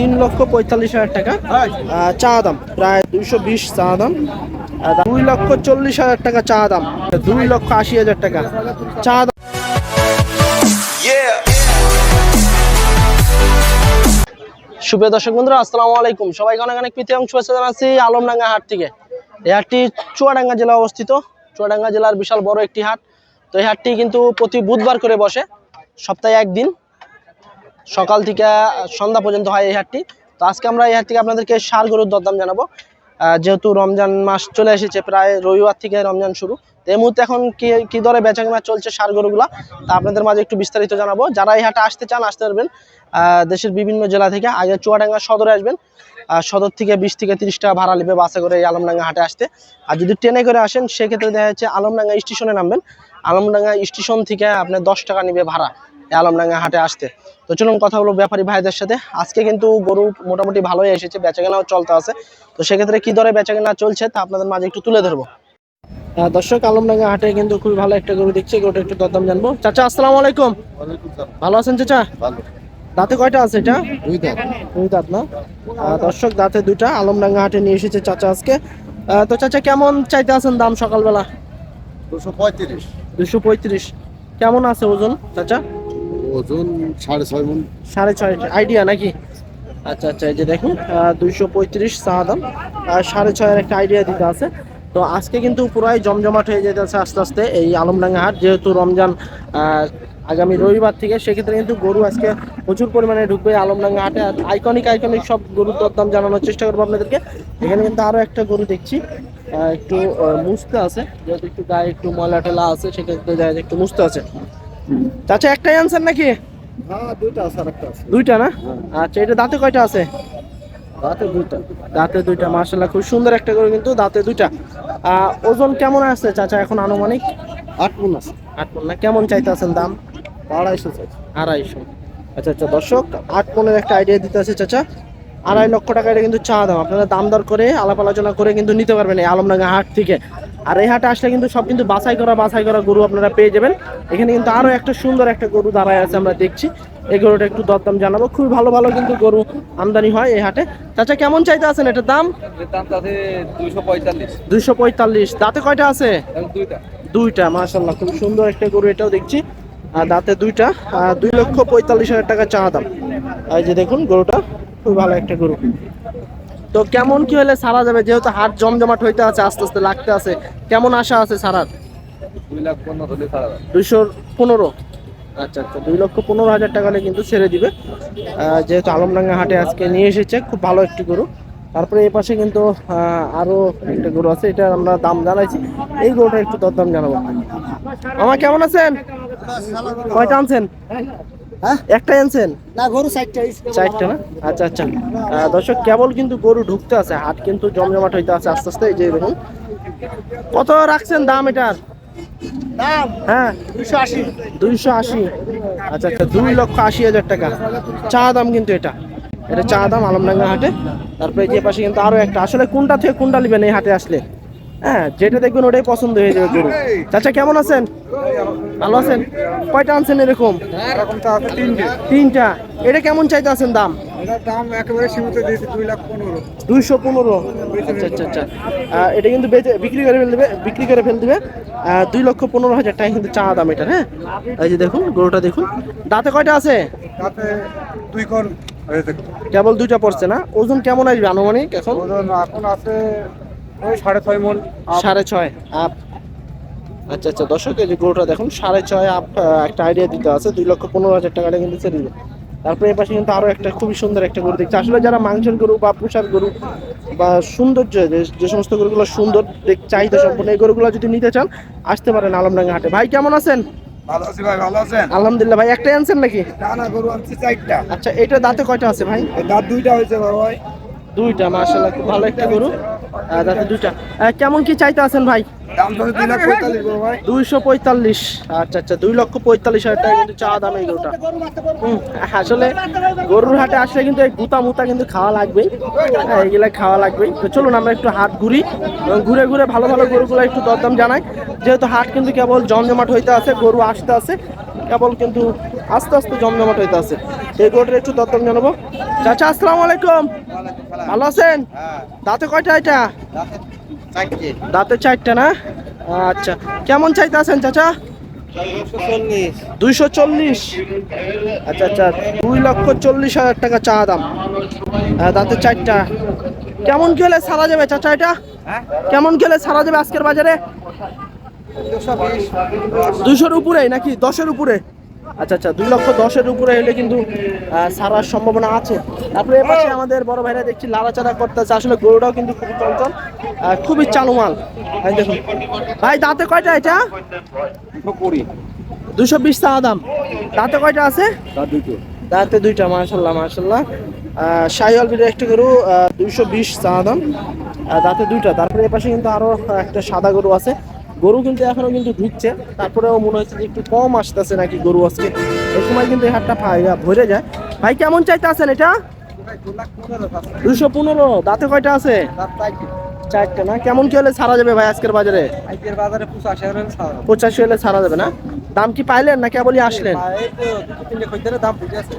তিন লক্ষ পঁয়তাল্লিশ হাজার টাকা। চা দাম প্রায় দুইশো বিশ চা দাম। দুই লক্ষ চল্লিশ হাজার টাকা চা দাম। দুই লক্ষ আশি হাজার টাকা। চা দাম সুপ্রিয় দর্শক বন্ধুরা আসসালামু আলাইকুম। সবাই অনেক অনেক প্রীতি এবং শুভেচ্ছা জানাচ্ছি আলমডাঙ্গা হাট থেকে। এই হাটটি চুয়াডাঙ্গা জেলা অবস্থিত। চুয়াডাঙ্গা জেলার বিশাল বড় একটি হাট। তো এই হাটটি কিন্তু প্রতি বুধবার করে বসে। সপ্তাহে একদিন। সকাল থেকে সন্ধ্যা পর্যন্ত হয় এই হাটটি। তো আজকে আমরা এই হাট থেকে আপনাদেরকে সার গরুর দরদাম জানাব। যেহেতু রমজান মাস চলে এসেছে, প্রায় রবিবার থেকে রমজান শুরু। তো এই মুহূর্তে এখন কি কি দরে বেচাকেনা চলছে সার গরুগুলা, তা আপনাদের মাঝে একটু বিস্তারিত জানাব। যারা এই হাটে আসতে চান, আসতে পারবেন দেশের বিভিন্ন জেলা থেকে। আগে চুয়াডাঙ্গা সদরে আসবেন সদর থেকে বিশ থেকে তিরিশ টাকা ভাড়া নেবে বাসে করে এই আলমডাঙ্গা হাটে আসতে। আর যদি ট্রেনে করে আসেন, সেক্ষেত্রে দেখা যাচ্ছে আলমডাঙ্গা স্টেশনে নামবেন। আলমডাঙ্গা স্টেশন থেকে আপনার দশ টাকা নেবে ভাড়া। আলমডাঙ্গা হাটে আসতে। তো চলুন কথা হলো ব্যাপারী ভাইদের সাথে। আজকে কিন্তু গরু মোটামুটি ভালোই এসেছে বেচাকেনাও চলতে আছে। তো সেক্ষেত্রে কি দরে বেচাকেনা চলছে তা আপনাদের মাঝে একটু তুলে ধরবো। দর্শক আলমডাঙ্গা হাটে কিন্তু খুবই ভালো একটা গরু দেখছি গরুটা একটু দরদাম জানব। চাচা আসসালামু আলাইকুম। ভালো আছেন চাচা? দাঁতে কয়টা আছে এটা? দুই দাঁত। দুই দাঁত না? দর্শক দাঁতে দুইটা আলমডাঙ্গা হাটে নিয়ে এসেছে চাচা আজকে। তো চাচা কেমন চাইতে আছেন দাম সকালবেলা? দুশো পঁয়ত্রিশ। দুশো পঁয়ত্রিশ। কেমন আছে ওজন চাচা? ওজন সাড়ে ছয় মন। সাড়ে ছয় আইডিয়া নাকি? আচ্ছা আচ্ছা এই যে দেখুন। দুইশো পঁয়ত্রিশ চা দাম। আর সাড়ে ছয়ের একটা আইডিয়া দিতে আছে। তো আজকে কিন্তু পুরাই জমজমাট হয়ে যেতেছে আস্তে আস্তে এই আলমডাঙ্গা হাট। যেহেতু রমজান আগামী রবিবার থেকে সেক্ষেত্রে কিন্তু গরু আজকে প্রচুর পরিমাণে ঢুকবে আলমডাঙ্গা হাটে। আর আইকনিক আইকনিক সব গরুর দরদাম জানানোর চেষ্টা করব আপনাদেরকে। এখানে কিন্তু আরও একটা গরু দেখছি। একটু মুছতে আছে। যেহেতু একটু গায়ে একটু ময়লা টেলা আছে সেক্ষেত্রে দেখা যায় একটু মুছতে আছে। চাচা একটাই আনছেন নাকি? হ্যাঁ দুইটা আছে আছে। না? আচ্ছা এটা দাঁতে কয়টা আছে? রাতে দুইটা। দাঁতে দুইটা মার্শাল্লাহ খুব সুন্দর একটা করে কিন্তু দাঁতে দুইটা। ওজন কেমন আসছে চাচা এখন আনুমানিক? আট মন আছে। আট পন না কেমন চাইতে আছেন দাম? আড়াইশো চাইছে আড়াইশো। আচ্ছা আচ্ছা দর্শক আট পনেরো একটা আইডিয়া দিতে আছে চাচা। আড়াই লক্ষ টাকা এটা কিন্তু চা দাম। আপনারা দাম দর করে আলাপ আলোচনা করে কিন্তু নিতে পারবেন এই আলমডাঙ্গা হাট থেকে। আর এই হাটে আসলে কিন্তু সব কিন্তু বাছাই করা বাছাই করা গরু আপনারা পেয়ে যাবেন। এখানে কিন্তু আরও একটা সুন্দর একটা গরু দাঁড়ায় আছে আমরা দেখছি। এই গরুটা একটু দরদাম জানাব। খুবই ভালো ভালো কিন্তু গরু আমদানি হয় এই হাটে। চাচা কেমন চাইতে আছেন এটার দাম? দুইশো পঁয়তাল্লিশ। দাঁতে কয়টা আছে? দুইটা। মাশাল্লাহ খুব সুন্দর একটা গরু এটাও দেখছি। আর দাঁতে দুইটা আর দুই লক্ষ পঁয়তাল্লিশ হাজার টাকা চা দাম। এই যে দেখুন গরুটা খুব ভালো একটা গরু। তো কেমন কি হলে সারা যাবে? যেহেতু হাট জমজমাট হইতে আছে আস্তে আস্তে লাগতে আছে কেমন আশা আছে সারার? দুইশো পনেরো আচ্ছা আচ্ছা। দুই লক্ষ পনেরো হাজার টাকা হলে কিন্তু ছেড়ে দিবে। যেহেতু আলমডাঙ্গা হাটে আজকে নিয়ে এসেছে খুব ভালো একটি গরু। তারপরে এই পাশে কিন্তু আহ, আরও একটা গরু আছে এটা আমরা দাম জানাইছি। এই গরুটা একটু দরদাম জানাব। আমার কেমন আছেন? কয়টা আনছেন? হ্যাঁ? একটাই আনছেন? না গরু না? আচ্ছা আচ্ছা। দর্শক কেবল কিন্তু গরু ঢুকতে আছে হাট কিন্তু জমজমাট হইতে আছে আস্তে আস্তে এই যে দেখুন। কত রাখছেন দাম এটার? দাম? হ্যাঁ। দুইশো আশি। দুইশো আশি। আচ্ছা আচ্ছা দুই লক্ষ আশি হাজার টাকা। চা দাম কিন্তু এটা। এটা চা দাম আলমডাঙ্গা হাটে। তারপরে যে পাশে কিন্তু আরও একটা। আসলে কোনটা থেকে কোনটা নেবেন এই হাটে আসলে? হ্যাঁ যেটা দেখবেন ওটাই পছন্দ হয়ে যাবে গরু। চাচা কেমন আছেন? ভালো আছেন? কয়টা আনছেন এরকম? তিনটে। এটা কেমন চাইতে আছেন দাম? দাম একেবারে সীমিত দিয়েছে দুই লাখ পনেরো। দুইশো পনেরো। আচ্ছা আচ্ছা আচ্ছা। এটা কিন্তু বিক্রি করে ফেল দেবে বিক্রি করে ফেল দিবে দুই লক্ষ পনেরো হাজার টাকা কিন্তু চা দাম এটার হ্যাঁ? এই যে দেখুন গরুটা দেখুন। দাঁতে কয়টা আছে? দুই কর। কেবল দুইটা পড়ছে না? ওজন কেমন আসবে আনুমানিক এখন? ওজন এখন আছে ওই সাড়ে ছয় মন সাড়ে ছয় আপ আচ্ছা আচ্ছা দর্শক এই যে গরুটা দেখুন সাড়ে ছয় আপ একটা আইডিয়া দিতে আছে দুই লক্ষ পনেরো হাজার টাকাটা কিন্তু ছেড়ে দিবে তারপরে এই পাশে কিন্তু আরও একটা খুবই সুন্দর একটা গরু দেখছি আসলে যারা মাংসের গরু বা পোষার গরু বা সৌন্দর্য যে যে সমস্ত গরুগুলো সুন্দর দেখ চাহিদা সম্পন্ন এই গরুগুলো যদি নিতে চান আসতে পারেন আলমডাঙ্গা হাটে। ভাই কেমন আছেন? ভালো আছি ভাই ভালো আছেন? আলহামদুলিল্লাহ ভাই একটাই আনছেন নাকি? না না গরু আনছি চারটা। আচ্ছা এটা দাঁতে কয়টা আছে ভাই? দাঁত দুইটা হয়েছে ভাই। দুইটা মার্শাল্লাহ খুব ভালো একটা গরু। দাঁতে দুইটা। কেমন কি চাইতে আছেন ভাই? দুইশো পঁয়তাল্লিশ। আচ্ছা আচ্ছা দুই লক্ষ পঁয়তাল্লিশ হাজার টাকা কিন্তু চা দাম এই গরুটা। আসলে গরুর হাটে আসলে কিন্তু এই গুতা মুতা কিন্তু খাওয়া লাগবেই। হ্যাঁ এগুলা খাওয়া লাগবেই। তো চলুন আমরা একটু হাট ঘুরি। ঘুরে ঘুরে ভালো ভালো গরুগুলো একটু দরদাম জানাই। যেহেতু হাট কিন্তু কেবল জমজমাট হইতে আছে গরু আসতে আছে কেবল কিন্তু আস্তে আস্তে জমজমাট হইতে আছে। এই গরুটার একটু দরদাম জানাব। চাচা আসসালামু আলাইকুম। ভালো আছেন? দাঁতে কয়টা এটা? দাঁতে চারটা না? আচ্ছা। কেমন চাইতে আছেন চাচা? দুইশো চল্লিশ। আচ্ছা আচ্ছা। দুই লক্ষ চল্লিশ হাজার টাকা চা দাম। আহ, দাঁতে চারটা। কেমন হলে সারা যাবে চাচা এটা? কেমন হলে সারা যাবে আজকের বাজারে? দুইশোর উপরে নাকি? দশের উপরে? আচ্ছা আচ্ছা দুই লক্ষ দশের উপরে হলে কিন্তু সারার সম্ভাবনা আছে। তারপরে এপাশে আমাদের বড় ভাইরা দেখছি লাড়াচাড়া করতেছে। আসলে গরুটাও কিন্তু খুবই চঞ্চল খুবই চালু মাল ভাই দেখুন। ভাই দাঁতে কয়টা এটা? দুশো বিশ টাকা দাম। দাঁতে কয়টা আছে? দাঁতে দুইটা মার্শাল্লাহ মার্শাল্লাহ শাহিওয়াল বিটের একটা গরু দুইশো বিশ চা দাম। দাঁতে দুইটা। তারপরে এপাশে কিন্তু আরও আহ, একটা সাদা গরু আছে। গরু কিন্তু এখনও কিন্তু ঢুকছে। তারপরেও মনে হচ্ছে যে একটু কম আসতেছে নাকি গরু আজকে। এই সময় কিন্তু এই হাটটা ভরে যায়। ভাই কেমন চাইতে আছেন এটা? দুশো পনেরো। দাঁতে কয়টা আছে? চারটে না? কেমন কি হলে ছাড়া যাবে ভাই আজকের বাজারে? পঁচাশি হলে ছাড়া যাবে না? দাম কি পাইলেন না কেবলই আসলেন?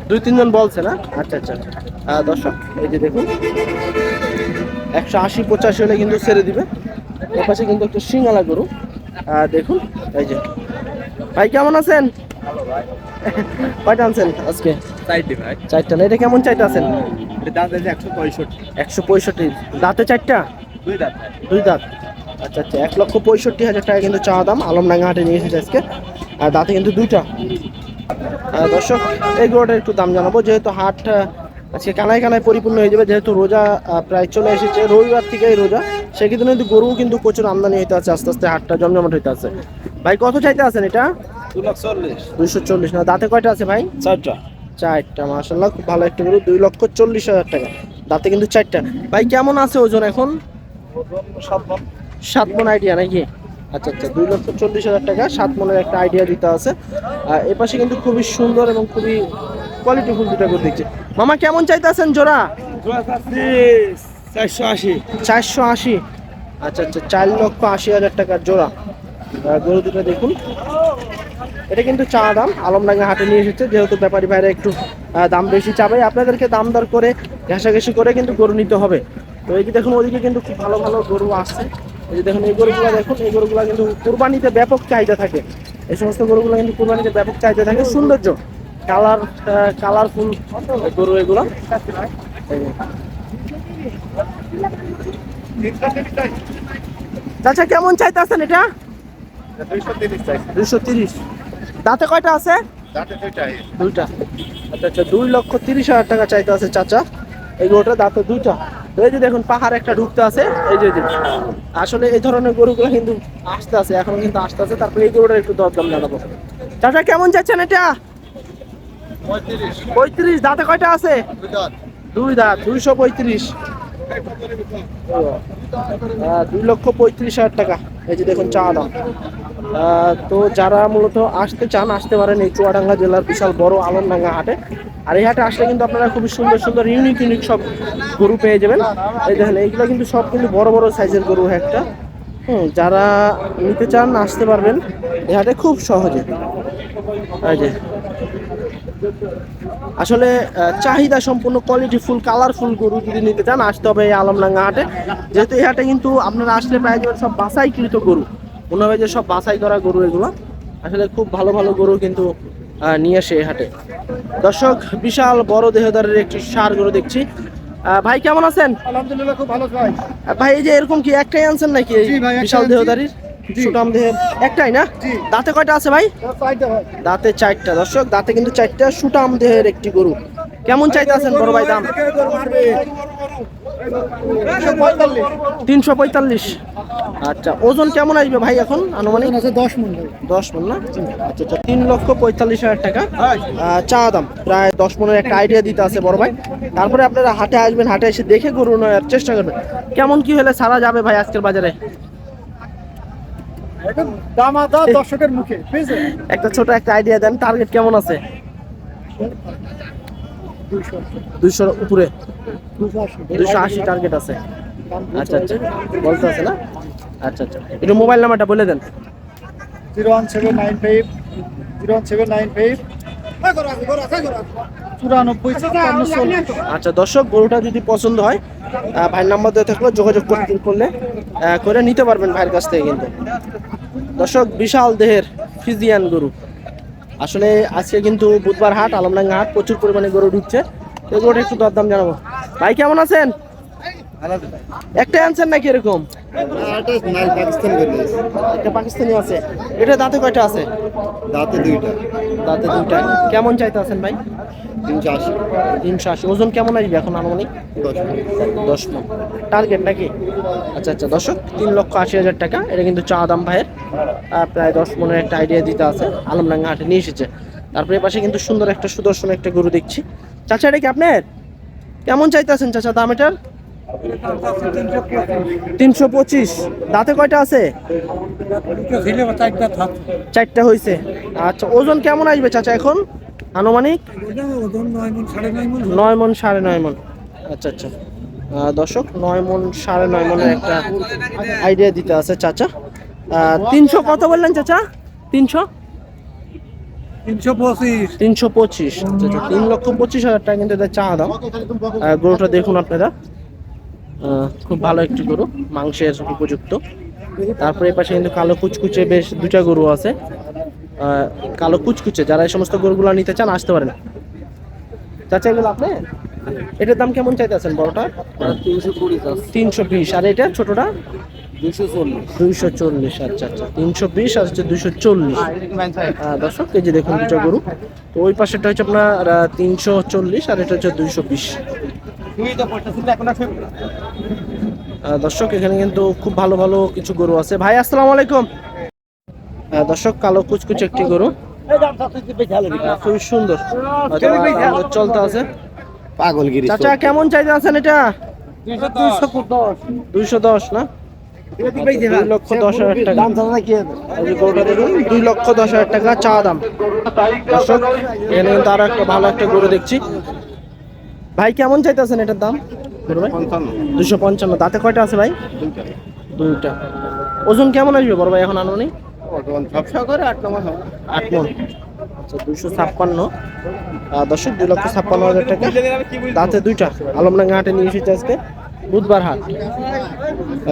দুই তিনজন বলছে না? আচ্ছা আচ্ছা। আহ, দর্শক এই যে দেখুন। একশো আশি পঁচাশি হলে কিন্তু ছেড়ে দিবে। এর পাশে কিন্তু একটু সিঙ্গালা গরু। দেখুন এই যে। ভাই কেমন আছেন? কয়টা আনছেন আজকে? চারটি ভাই। চারটা না? এটা কেমন চাইতে আছেন? দিয়েছে একশো পঁয়ষট্টি। একশো পঁয়ষট্টি। দাঁতে চারটা? দুই দাম দুই দাঁত। আচ্ছা আচ্ছা। এক লক্ষ পঁয়ষট্টি হাজার টাকা কিন্তু চা দাম। আলমডাঙ্গা হাটে নিয়ে এসেছে আজকে। আর দাঁতে কিন্তু দুইটা। দর্শক এই গরুটার একটু দাম জানাব। যেহেতু হাট আহ, আজকে কানায় কানায় পরিপূর্ণ হয়ে যাবে যেহেতু রোজা প্রায় চলে এসেছে। রবিবার থেকেই রোজা। সেক্ষেত্রে কিন্তু গরু কিন্তু প্রচুর আমদানি হইতে আছে আস্তে আস্তে হাটটা জমজমাট হইতে আছে। ভাই কত চাইতে আছেন এটা? দু লাখ চল্লিশ। দুইশো চল্লিশ। না দাঁতে কয়টা আছে ভাই? চারটা। চারটা মাসাল্লাহ খুব ভালো একটা গরু। দুই লক্ষ চল্লিশ হাজার টাকা। দাঁতে কিন্তু চারটা। ভাই কেমন আছে ওজন এখন? সাত মন। সাত মন আইডিয়া নাকি? আচ্ছা আচ্ছা দুই লক্ষ চল্লিশ হাজার টাকা। সাত মনের একটা আইডিয়া দিতে আছে। আর এ পাশে কিন্তু খুবই সুন্দর এবং খুবই কোয়ালিটিফুল দুটা করে দেখছি মামা কেমন চাইতেছেন জোড়া? চারশো আশি। চারশো আশি। আচ্ছা আচ্ছা চার লক্ষ আশি হাজার টাকার জোড়া। গরু দুটো দেখুন। এটা কিন্তু চা দাম আলমডাঙ্গা হাটে নিয়ে এসেছে। যেহেতু ব্যাপারী ভাইরা একটু দাম বেশি চাবে আপনাদেরকে দাম দর করে ঘেঁষাঘেঁষি করে কিন্তু গরু নিতে হবে। তো এই যে দেখুন ওইদিকে কিন্তু খুব ভালো ভালো গরু আসছে। এই যে দেখুন এই গরুগুলো দেখুন এই গরুগুলো কিন্তু কুরবানিতে ব্যাপক চাহিদা থাকে। এই সমস্ত গরুগুলো কিন্তু কুরবানিতে ব্যাপক চাহিদা থাকে। সৌন্দর্য। কালার কালারফুল গরু এগুলো? এই চাচা কেমন চাইতেছেন এটা? দুইশো তিরিশ। তিরিশ দাঁতে কয়টা আছে? দুইটা আচ্ছা আচ্ছা দুই লক্ষ তিরিশ হাজার টাকা চাইতে আছে চাচা। এই গরুটা দাঁতে দুইটা। এই যে দেখুন পাহাড় একটা ঢুকতে আছে। এই যে আসলে এই ধরনের গরুগুলো কিন্তু আসতে আছে এখন কিন্তু আসতে আছে। তারপরে এই গরুটা একটু দরদাম জানাব। চাচা কেমন যাচ্ছেন এটা? পঁয়ত্রিশ। দাঁতে কয়টা আছে? দুই দাঁত। দুই দাঁত দুইশো পঁয়ত্রিশ। দুই লক্ষ পঁয়ত্রিশ হাজার টাকা। এই যে দেখুন চা দাম। তো যারা মূলত আসতে চান আসতে পারেন এই চুয়াডাঙ্গা জেলার বিশাল বড় আলমডাঙ্গা হাটে। আর এই হাটে আসলে কিন্তু আপনারা খুবই সুন্দর সুন্দর ইউনিক ইউনিক সব গরু পেয়ে যাবেন। এই দেখেন এইগুলো কিন্তু সব কিন্তু বড় বড় সাইজের গরু একটা। হুম যারা নিতে চান আসতে পারবেন। এই হাটে খুব সহজে। এই যে আসলে চাহিদা সম্পূর্ণ কোয়ালিটি ফুল কালারফুল গরু যদি নিতে চান আসতে হবে এই আলমডাঙ্গা হাটে। যেহেতু এই হাটে কিন্তু আপনারা আসলে প্রায় যাবেন সব বাছাইকৃত গরু। মনে হবে যে সব বাছাই করা গরু এগুলো। আসলে খুব ভালো ভালো গরু কিন্তু নিয়ে আসে এই হাটে। দর্শক বিশাল বড় দেহদারের একটি সার গরু দেখছি। ভাই কেমন আছেন? আলহামদুলিল্লাহ খুব ভালো ভাই। ভাই এই যে এরকম কি একটাই আনছেন নাকি বিশাল দেহদারির। সুটাম দেহের একটাই না? দাঁতে কয়টা আছে ভাই? দাঁতে চারটা দর্শক দাঁতে কিন্তু চারটা সুটাম দেহের একটি গরু। কেমন চাইতে আছেন বড় ভাই দাম? তিনশো পঁয়তাল্লিশ। আচ্ছা ওজন কেমন আসবে ভাই এখন আনুমানিক? আছে দশ মন দশ মন না? আচ্ছা আচ্ছা তিন লক্ষ পঁয়তাল্লিশ হাজার টাকা। চা দাম প্রায় দশ মনের একটা আইডিয়া দিতে আছে বড় ভাই। তারপরে আপনারা হাটে আসবেন হাটে এসে দেখে গরু নেওয়ার চেষ্টা করবেন। কেমন কি হলে সারা যাবে ভাই আজকের বাজারে? দর্শকের মুখে একটা ছোট একটা আইডিয়া দেন টার্গেট কেমন আছে? দুইশো দুইশোর উপরে। দুশো আশি দুইশো আশি টার্গেট আছে। আচ্ছা আচ্ছা। বলতে আছে না? আচ্ছা আচ্ছা। একটু মোবাইল নাম্বারটা বলে দেন। Zero one seven nine five zero one seven nine five. চুরানব্বই আচ্ছা দর্শক, গরুটা যদি পছন্দ হয় ভাইয়ের নাম্বার দিয়ে থাকলে যোগাযোগ করলে করে নিতে পারবেন ভাইয়ের কাছ থেকে কিন্তু। দর্শক, বিশাল দেহের ফিজিয়ান গরু। আসলে আজকে কিন্তু বুধবার হাট, আলমডাঙ্গা হাট, প্রচুর পরিমাণে গরু ঢুকছে। তো গরুটা একটু দরদাম জানাব। ভাই, কেমন আছেন? একটাই আনছেন নাকি এরকম? একটা পাকিস্তানি আছে। এটা দাঁতে কয়টা আছে? দাঁতে দুইটা। দাঁতে দুইটা। কেমন চাইতে আছেন ভাই? তিনশো আশি। তিনশো আশি। ওজন কেমন আসবে এখন আনুমানিক? দশ মন। টার্গেট নাকি? আচ্ছা আচ্ছা। দর্শক তিন লক্ষ আশি হাজার টাকা। এটা কিন্তু চা দাম ভাইয়ের। প্রায় দশ মনের একটা আইডিয়া দিতে আছে। আলমডাঙ্গা হাটে নিয়ে এসেছে। তারপরে পাশে কিন্তু সুন্দর একটা সুদর্শন একটা গরু দেখছি। চাচা এটা কি আপনার? কেমন চাইতেছেন চাচা? দাম এটার? তিনশো পঁচিশ। দাঁতে কয়টা আছে? চারটা হয়েছে আচ্ছা ওজন কেমন আসবে চাচা এখন? আনুমানিক? নয় মন সাড়ে নয় মন। আচ্ছা আচ্ছা। দর্শক নয় মন সাড়ে নয় মনের একটা আইডিয়া দিতে আছে চাচা। তিনশো কত বললেন চাচা? তিনশো? তিনশো পঁচিশ। আচ্ছা আচ্ছা। তিন লক্ষ পঁচিশ হাজার টাকা কিন্তু এটা চা আহ, গরুটা দেখুন আপনারা। খুব ভালো একটি গরু, মাংসের উপযুক্ত। তারপরে এই পাশে কিন্তু কালো কুচকুচে বেশ দুটা গরু আছে। কালো কুচকুচে, যারা এই সমস্ত গরুগুলো নিতে চান, আসতে পারেন। চাচা, এগুলো আপনি? এটার দাম কেমন চাইতেছেন বড়টা? তিনশো বিশ, আর এটা ছোটটা? দুইশো চল্লিশ আচ্ছা আচ্ছা তিনশো বিশ, আর হচ্ছে দুইশো চল্লিশ। দর্শক কেজি দেখুন দুটো গরু। তো ওই পাশেটা হচ্ছে আপনার তিনশো চল্লিশ, আর এটা হচ্ছে দুইশো বিশ। দর্শক এখানে কিন্তু খুব ভালো ভালো কিছু গরু আছে। ভাই আসসালামু আলাইকুম। দর্শক কালো কুচকুচ একটি গরু। খুবই সুন্দর। চলতে আছে। পাগলগিরি চাচা কেমন চাইতে আছেন এটা? দুইশো দশ না? দুই লক্ষ দশ হাজার টাকা। গরুটা দেখুন দুই লক্ষ দশ হাজার টাকা চা দাম। দর্শক এখানে কিন্তু আরও একটা ভালো একটা গরু দেখছি। ভাই কেমন চাইতেছেন এটার দাম? দুশো পঞ্চান্ন। দাঁতে কয়টা আছে ভাই? দুইটা। ওজন কেমন আসবে বড় ভাই এখন আনুমানিক? আট মন আচ্ছা দুশো ছাপ্পান্ন। দর্শক দুই লক্ষ ছাপ্পান্ন হাজার টাকা। দাঁতে দুইটা। আলমডাঙ্গা হাটে নিয়ে এসেছে আজকে। বুধবার হাট।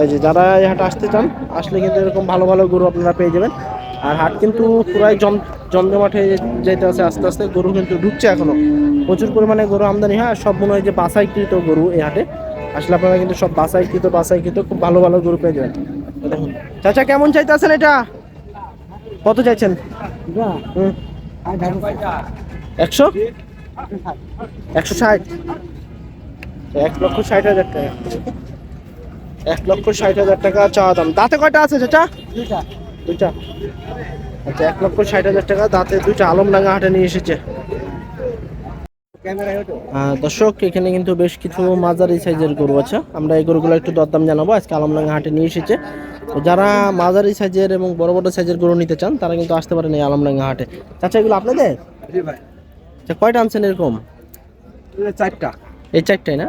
এই যে যারা এই হাটে আসতে চান আসলে কিন্তু এরকম ভালো ভালো গরু আপনারা পেয়ে যাবেন। আর হাট কিন্তু পুরাই জম জমজমাট হয়ে যেতে আছে আস্তে আস্তে গরু কিন্তু ঢুকছে এখনও। প্রচুর পরিমাণে গরু আমদানি হয় আর সব মনে হয় যে বাসাইকৃত গরু এই হাটে। আসলে আপনারা কিন্তু সব বাসাইকৃত বাসাইকৃত খুব ভালো ভালো গরু পেয়ে যাবেন। দেখুন। চাচা কেমন চাইতেছেন এটা? কত চাইছেন? একশো? একশো ষাট। এক লক্ষ ষাট হাজার টাকা। এক লক্ষ ষাট হাজার টাকা চাওয়া দাম। দাঁতে কয়টা আছে সেটা দুইটা? আচ্ছা এক লক্ষ ষাট হাজার টাকা। দাঁতে দুইটা আলমডাঙ্গা হাটে নিয়ে এসেছে। দর্শক এখানে কিন্তু বেশ কিছু মাঝারি সাইজের গরু আছে। আমরা এই গরুগুলো একটু দরদাম জানাব। আজকে আলমডাঙ্গা হাটে নিয়ে এসেছে। তো যারা মাঝারি সাইজের এবং বড় বড় সাইজের গরু নিতে চান তারা কিন্তু আসতে পারেন এই আলমডাঙ্গা হাটে। চাচা এগুলো আপনাদের? আচ্ছা কয়টা আনছেন এরকম? চারটা। এই চারটাই না।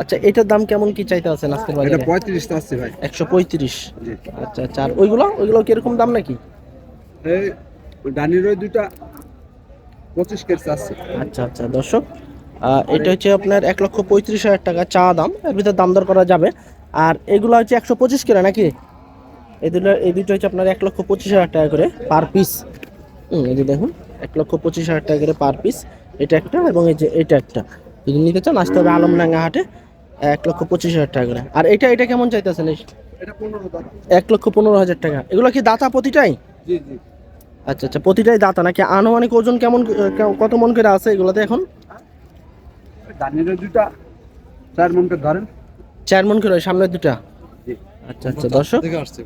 আচ্ছা এটার দাম কেমন কি চাইতে আছেন আজকের এটা বাজারে? পঁয়ত্রিশ তো আসছে ভাই। একশো পঁয়ত্রিশ। জি। আচ্ছা আচ্ছা আর ওইগুলো? ওইগুলো কীরকম দাম নাকি? এই ডানির ওই দুটো পঁচিশ কেজি আছে আচ্ছা আচ্ছা দর্শক এটা হচ্ছে আপনার এক লক্ষ পঁয়ত্রিশ হাজার টাকা চা দাম। এর ভিতরে দাম দর করা যাবে। আর এগুলো হচ্ছে একশো পঁচিশ করে নাকি? এই দুটো এই দুটো হচ্ছে আপনার এক লক্ষ পঁচিশ হাজার টাকা করে পার পিস। এই যে দেখুন এক লক্ষ পঁচিশ হাজার টাকা করে পার পিস। এটা একটা এবং এই যে এটা একটা। যদি নিতে চান আসতে হবে আলমডাঙ্গা হাটে এক লক্ষ পঁচিশ হাজার টাকা করে। আর এটা এটা কেমন চাইতেছেন? এক লক্ষ পনেরো হাজার টাকা। এগুলো কি দাতা প্রতিটাই? জি জি। আচ্ছা আচ্ছা প্রতিটাই দাতা নাকি আনুমানিক ওজন কেমন কত মন করে আছে এগুলোতে এখন? দুটা চার ধরেন। মন করে হয় সামনের দুটা আচ্ছা আচ্ছা দর্শক। আসছে